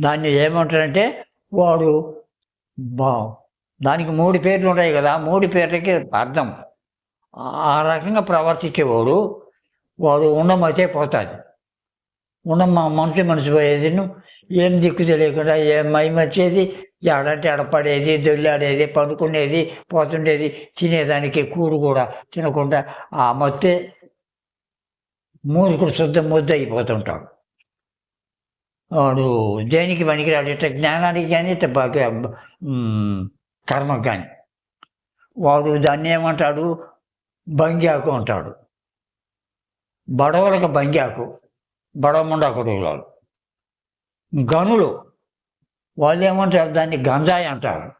దాన్ని ఏమంటారంటే వాడు బా దానికి మూడు పేర్లు ఉన్నాయి కదా మూడు పేర్లకి అర్థం. ఆ రకంగా ప్రవర్తించేవాడు వాడు ఉండమైతే పోతుంది ఉండం మనిషి మనిషి పోయేది ను- ఏం దిక్కు తెలియకుండా ఏం మైమర్చేది ఎడంటే ఎడపడేది దొల్లాడేది పడుకునేది పోతుండేది తినేదానికి కూడు కూడా తినకుండా ఆ మొత్తే కూడా శుద్ధ ముద్ద అయిపోతుంటాడు. వాడు దేనికి పనికిరాడు ఇట్లా జ్ఞానానికి కానీ ఇట్లా కర్మకు కానీ. వాడు దాన్ని ఏమంటాడు? బంగ్యాకు అంటాడు. బడవలకు బంగ్యాకు బడవముండకుడు వాళ్ళు గనులు వాళ్ళు ఏమంటారు? దాన్ని గంజాయి అంటారు.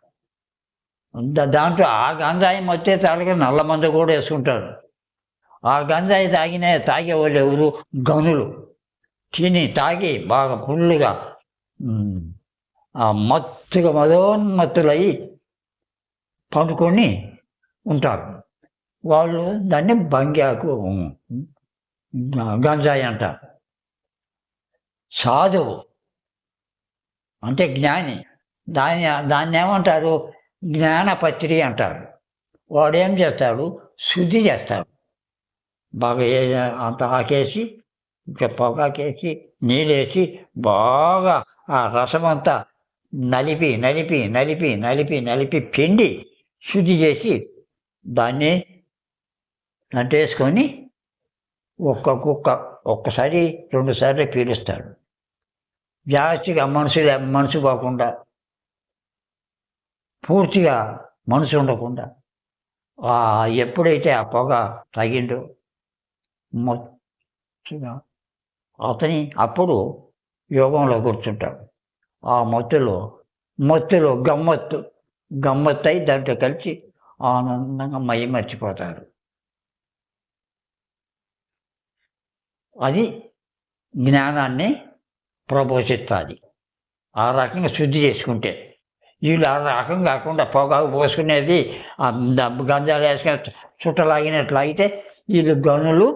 దాంట్లో ఆ గంజాయి మత్తే తాలూకా నల్ల మందు కూడా వేసుకుంటారు. ఆ గంజాయి తాగిన తాగేవాళ్ళు ఎవరు? గనులు. తిని తాగి బాగా ఫుల్లుగా ఆ మత్తుగా మదోన్మత్తులై పండుకొని ఉంటారు వాళ్ళు దాన్ని బంగ్యాకు గంజాయి అంటారు సాధువు అంటే జ్ఞాని దాన్ని దాన్ని ఏమంటారు జ్ఞానపత్రి అంటారు వాడు ఏం చేస్తాడు శుద్ధి చేస్తాడు బాగా అంత ఆకేసి పొగాకేసి నీళ్ళేసి బాగా ఆ రసమంతా నలిపి నలిపి నలిపి నలిపి నలిపి పిండి శుద్ధి చేసి దాన్ని అంటేసుకొని ఒక్క కుక్క ఒక్కసారి రెండుసార్లు పీలుస్తాడు. జాస్తిగా మనసు మనసు పోకుండా పూర్తిగా మనసు ఉండకుండా ఎప్పుడైతే ఆ పొగ తగిండో మొత్తం అతని అప్పుడు యోగంలో కూర్చుంటాడు ఆ మత్తులో మత్తులో గమ్మత్తు గమ్మత్తు అయి దాంట్లో కలిసి ఆనందంగా మై మర్చిపోతారు అది జ్ఞానాన్ని ప్రబోధిస్తుంది. ఆ రకంగా శుద్ధి చేసుకుంటే వీళ్ళు ఆ రకం కాకుండా పొగాకు పోసుకునేది గంజాలు వేసుకుని చుట్టలాగినట్లు అయితే వీళ్ళు గనులు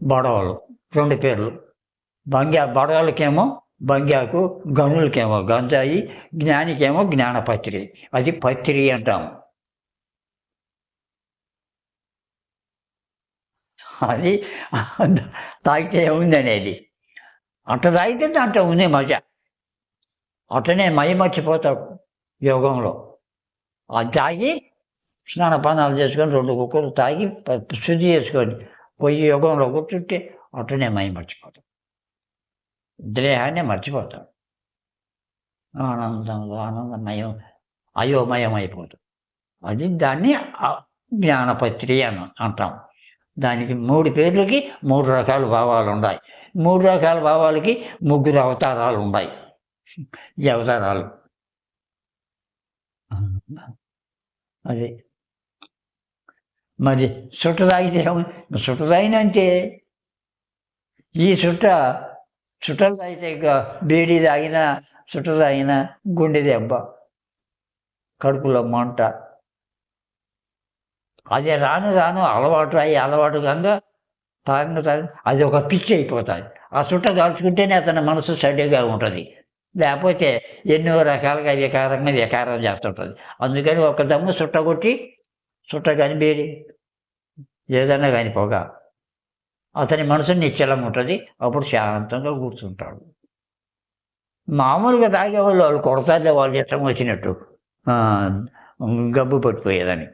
బడవలు. రెండు పేర్లు. బంగ్యా బడవలకేమో బంగ్యాకు గనులకేమో గంజాయి జ్ఞానికేమో జ్ఞానపత్రి. అది పత్రి అంటాము. అది తాగితే ఏముంది అనేది? అట్ట తాగితే దాంట్లో ఉంది మజ. అట్టనే మై మర్చిపోతావు యోగంలో. అది తాగి స్నానపానాలు చేసుకొని రెండు కుక్కలు తాగి ప- శుద్ధి చేసుకొని పోయి యోగంలో కూర్చుంటే అట్లనే మై మర్చిపోతాం. దేహాన్ని మర్చిపోతాం. ఆనందంలో ఆనందమయం అయోమయం అయిపోతాం అది దాన్ని జ్ఞానపత్రి అని అంటాం. దానికి మూడు పేర్లకి మూడు రకాల భావాలు ఉన్నాయి. మూడు రకాల భావాలకి ముగ్గురు అవతారాలు ఉన్నాయి. ఈ అవతారాలు. అది మరి చుట్ట తాగితే ఏమ- తాగినంటే ఈ చుట్ట చుట్టలు తాగితే బీడీ తాగిన చుట్ట తాగిన గుండె దెబ్బ కడుపులో మంట. అదే రాను రాను అలవాటు అయ్యి అలవాటు కనుక తాగిన తాగి అది ఒక పిచ్చి అయిపోతుంది. ఆ చుట్ట దాల్చుకుంటేనే అతని మనసు సడ్డగా ఉంటుంది. లేకపోతే ఎన్నో రకాలుగా వికారంగా వికారం చేస్తుంటుంది. అందుకని ఒక దమ్ము చుట్ట కొట్టి చుట్ట కానీ బీడి ఏదైనా కానీ పొగ. అతని మనసు నిశ్చలం ఉంటుంది. అప్పుడు శాంతంగా కూర్చుంటాడు. మామూలుగా తాగేవాళ్ళు వాళ్ళు కొడతారులే వాళ్ళు ఇష్టం వచ్చినట్టు. గబ్బు పట్టిపోయేదని